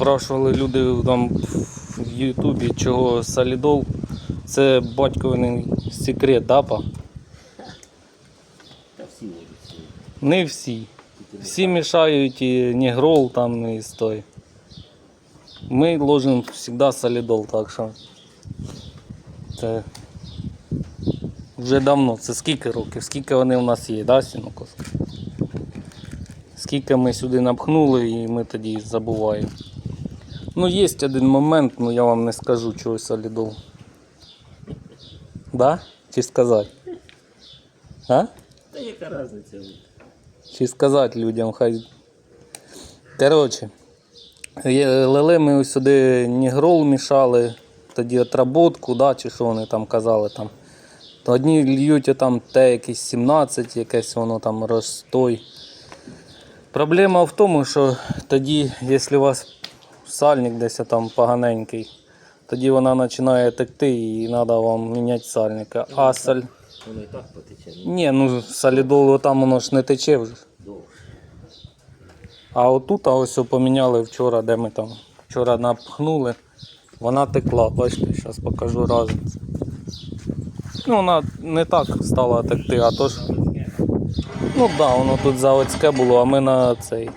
Спрашували люди там в Ютубі, чого солідол. Це батьковий секрет, да, па? Не всі. Всі мішають і нігрол там і стой. Ми ложимо завжди солідол, так що це вже давно. Це скільки років, скільки вони в нас є, да, сінокос? Скільки ми сюди напхнули і ми тоді забуваємо. Ну, є один момент, ну я вам не скажу чого солідол. Да? Чи сказати? А? Та яка різниця? Чи сказати людям, хай. Коротше, є- лили ми ось сюди нігрол мішали, тоді отработку, да, чи що вони там казали там. Одні льють там те якесь 17, якесь воно там розстой. Проблема в тому, що тоді, якщо у вас сальник десь там поганенький, тоді вона починає текти і треба вам міняти сальника. А саль... Воно і так потече. ну, Ні, ну солідолу там воно ж не тече вже. Довше. А отут а ось поміняли вчора, де ми там вчора напхнули. Вона текла, бачите, зараз покажу разом. Ну, вона не так стала текти, а то ж. Ну так, да, воно тут заводське було, а ми на цей.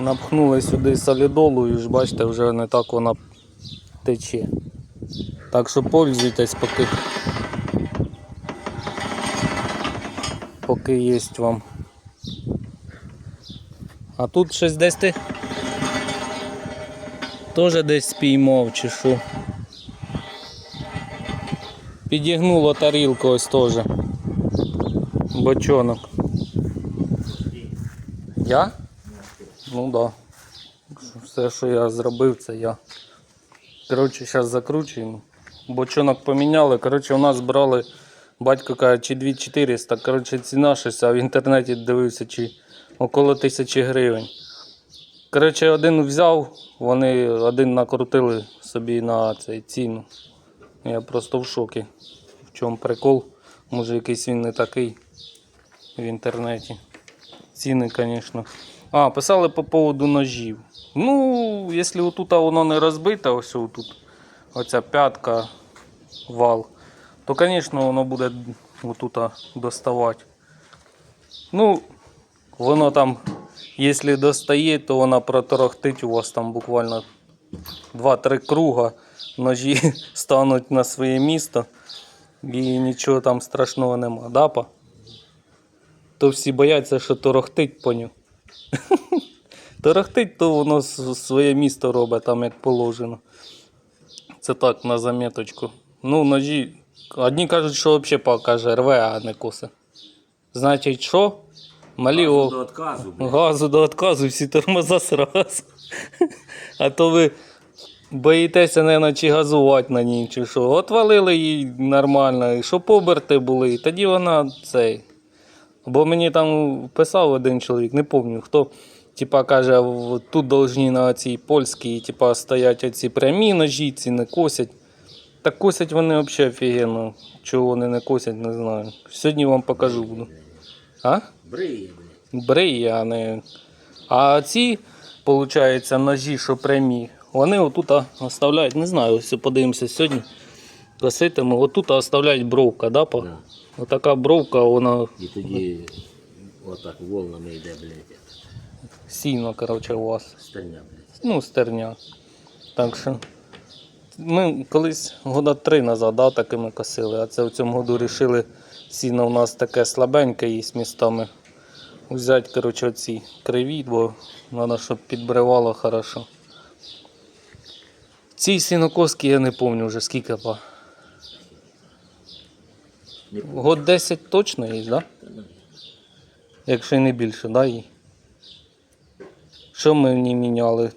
Напхнули сюди солідолу і ж бачите, вже не так вона тече. Так що пользуйтесь, поки. Поки є вам. А тут щось десь ти теж десь спіймав чи що. Підігнуло тарілку ось теж. Бочонок. Я? Ну. Да. Все, що я зробив, це я. Коротше, зараз закручуємо. Бочонок поміняли. Коротше, у нас брали, батько каже, чи 2400. Коротше, ціна щось, а в інтернеті дивився, чи около тисячі гривень. Коротше, один взяв, вони один накрутили собі на цей ціну. Я просто в шокі. В чому прикол? Може якийсь він не такий в інтернеті. Ціни, звісно. А, писали по поводу ножів. Ну, якщо отут воно не розбите, ось отут, оця п'ятка, вал, то, звісно, воно буде отут доставати. Ну, воно там, якщо достає, то вона проторохтить у вас там буквально 2-3 круга, ножі стануть на своє місто і нічого там страшного нема. Да, па? То всі бояться, що торохтить по ньому. Торохтить, то воно своє місто робить там як положено. Це так на заметочку. Ну, ножі. Одні кажуть, що взагалі покаже рве, а не косе. Значить, що? Малі о... До відказу, блядь. газу до відказу, всі тормоза сразу. А то ви боїтеся, не чи газувати на ній, чи що. Отвалили її нормально, і щоб оберти були, і тоді вона цей. Бо мені там писав один чоловік, не пам'ятаю хто. Типа каже, тут должні на цій польській, типа, стоять оці прямі ножі, ці не косять. Так косять вони взагалі офігенно. Чого вони не косять, не знаю. Сьогодні вам покажу буду. А? Бриє, блядь. А не. А ці, виходить, ножі, що прямі, вони отут оставляють, не знаю, ось подивимося сьогодні. Коситимо, отут оставляють бровка, да, па? Да. Отака бровка, вона І тоді отак волнами йде, блядь. сіно, коротше, у вас. Стерня, блядь. Ну, стерня. Так що. Ми колись года три назад да, такими косили, а це в цьому году вирішили, сіно у нас таке слабеньке є містами. Взяти, коротше, оці криві, бо треба, щоб підбривало хорошо. Ці сінокоски я не пам'ятаю вже скільки па. Год 10 точно є, так? Да? Якщо не більше, да, їй? Що ми в ній міняли?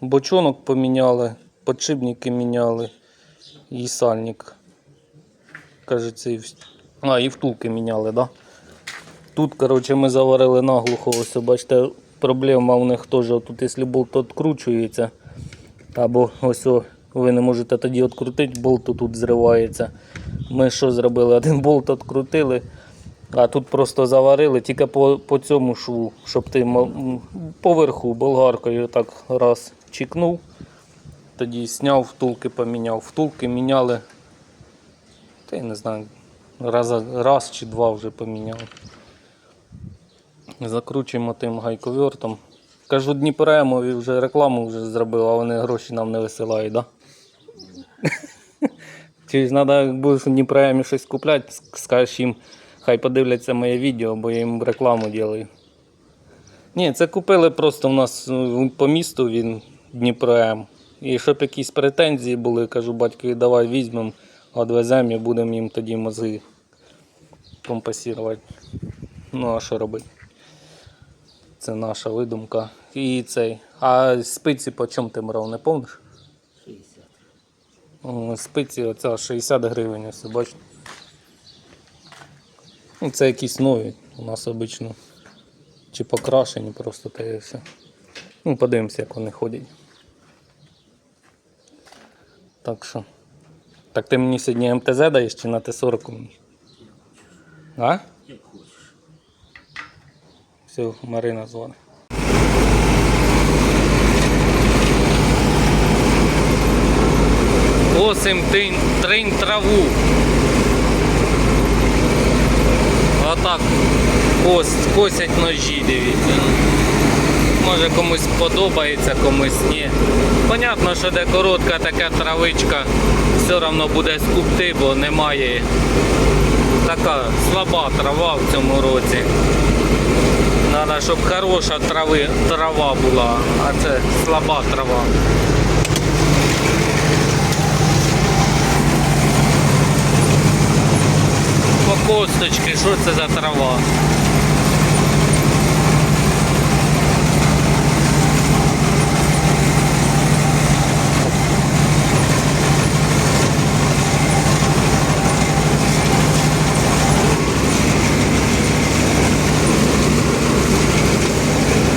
Бочонок поміняли, подшипники міняли і сальник. Кажеться, і в... А, і втулки міняли, да? Тут, коротше, ми заварили наглухо, ось, бачите, проблема у них теж. Тут, якщо болт відкручується, або ось ви не можете тоді відкрутити, болт тут зривається. Ми що зробили? Один болт відкрутили, А тут просто заварили тільки по, по цьому шву, щоб ти поверху болгаркою так раз чікнув. Тоді зняв, втулки поміняв. Втулки міняли. Та я не знаю, раз, раз чи два вже поміняли. Закручуємо тим гайковертом. Кажу, Дніпроемові вже рекламу вже зробив, а вони гроші нам не висилають, так? Да? Чи треба, будеш у Дніпроемі щось купляти, скажеш їм, хай подивляться моє відео, бо я їм рекламу роблю. Ні, це купили просто в нас е, по місту він Дніпроем. І щоб якісь претензії були, кажу, батькові, давай візьмемо, відвеземо і будемо їм тоді мозги компенсувати. Ну, а що робити? Це наша видумка. І цей. А спиці по чому ти брав, не помниш? 60. О, Спиці оця 60 гривень, ось бачите. Ну, це якісь нові у нас обично. Чи покрашені просто та і все. Ну, подивимося, як вони ходять. Так що. Так ти мені сьогодні МТЗ даєш чи на Т-40 мені? А? Як хочеш. Все, Марина дзвонить. Косим тинь, тринь траву. Отак кос, косять ножі, дивіться. Може комусь подобається, комусь ні. Понятно, що де коротка така травичка, все одно буде скупти, бо немає така слаба трава в цьому році. Треба, щоб хороша трави, трава була, а це слаба трава. Косточки, що це за трава?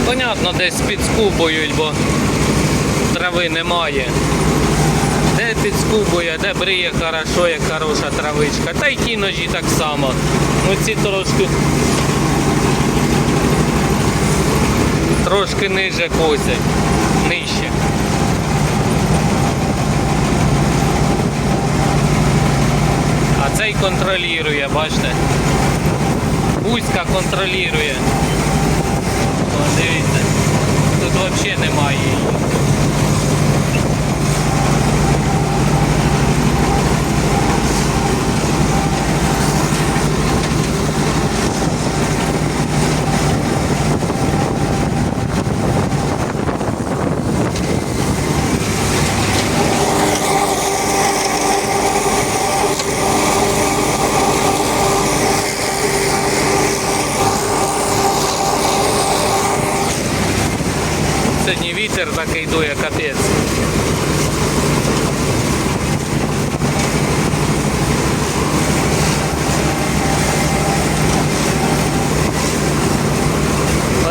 Понятно, десь підскубують, бо трави немає. Де підскубує, де бриє хорошо, як хороша травичка. Та й ті ножі так само. Ну ці трошки. Трошки ниже косять. Нижче. А цей контролює, бачите? Бузька контролює. О, дивіться. Тут взагалі немає її. Сьогодні вітер такий дує, капець.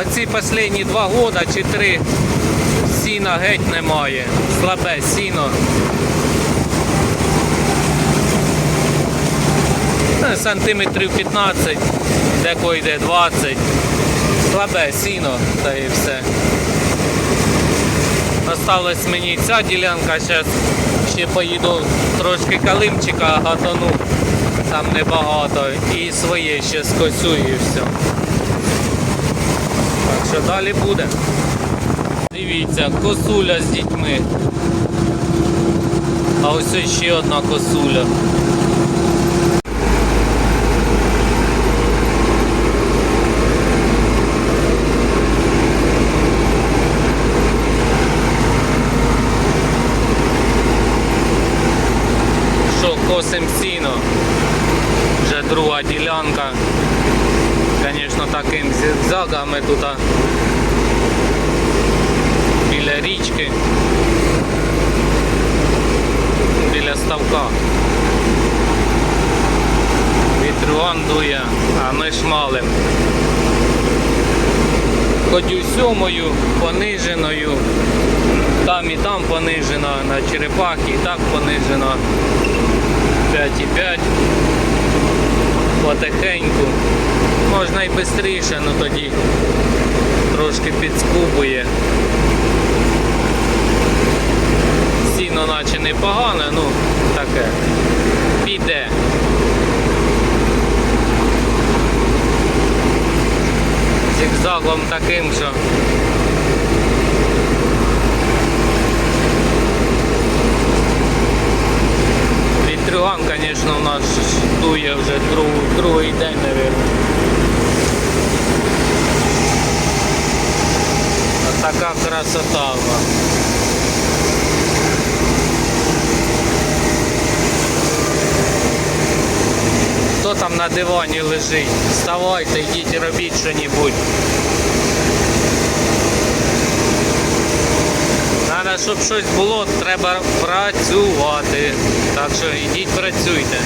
Оці останні два года чи три сіна геть немає. Слабе сіно. Ну, Сантиметрів 15, деко йде 20. Слабе сіно, та і все. Осталась мені ця ділянка, зараз ще поїду трошки калимчика гатану, там небагато, і своє ще скосю і все. Що далі буде. Дивіться, косуля з дітьми. А ось ще одна косуля. що косим сіно. Вже друга ділянка. Таким зигзагами тут біля річки, біля ставка. Вітрюган дує, а ми шмалим. Ходю сьомою, пониженою. Там і там понижено, на черепахі і так понижено. 5,5. Потихеньку. Можна і швидше, але тоді трошки підскубує. Сіно наче непогане, ну таке. Піде. Зігзагом таким, що Вітрюган, звісно, у нас дує вже другий, другий день, мабуть. Така красота. Хто там на дивані лежить? Вставайте, йдіть робіть що-небудь. Треба, щоб щось було, треба працювати. Так що йдіть працюйте.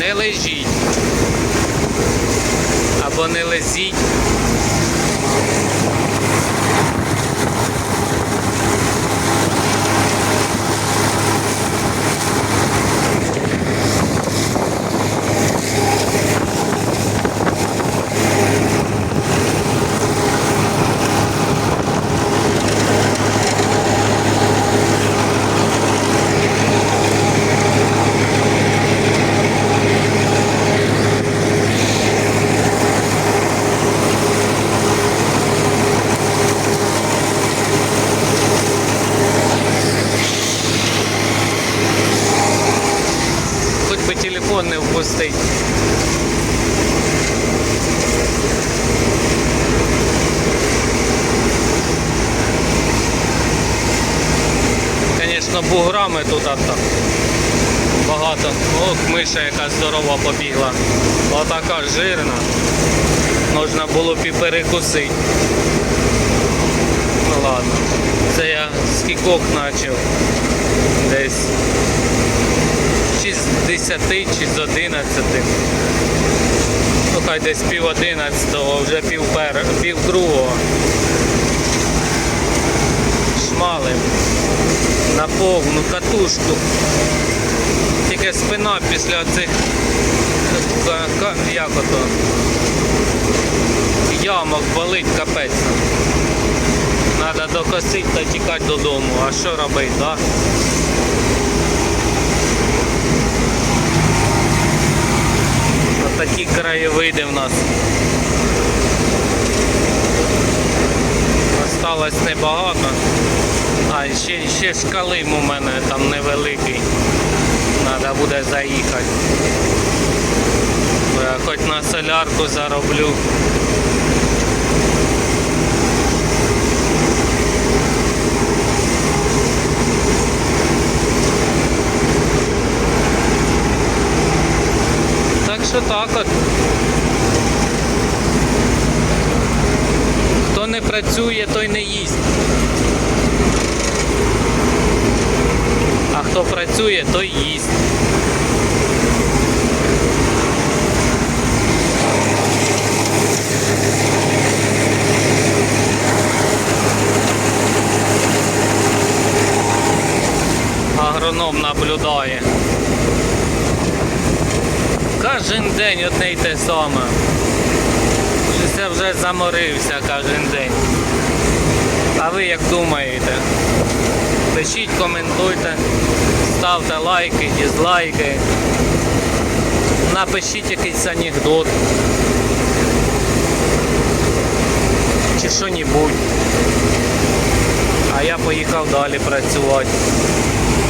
Не лежіть. Або не лезіть. Хоч би телефон не впустить. Звісно, буграми тут так багато. Ох, миша яка здорова побігла. Отака жирна. Можна було б і перекусити. Ну ладно. Це я скікок почав. Десь чи з 10, чи з 11. Ну хай десь пів 11, вже пів, пер, пів другого. Шмалим на повну катушку. Тільки спина після цих як ото ямок болить капець. Треба докосити та тікати додому. А що робити, так? Да? Такі краєвиди в нас. Осталось небагато. А, ще, ще шкалим у мене там невеликий. Треба буде заїхати. Бо я хоч на солярку зароблю. Так що так от. Хто не працює, той не їсть. А хто працює, той їсть. Агроном наблюдає. Кожен день одне й те саме. Щось вже заморився кожен день. А ви як думаєте? Пишіть, коментуйте, ставте лайки, дізлайки. Напишіть якийсь анекдот. Чи що-небудь. А я поїхав далі працювати.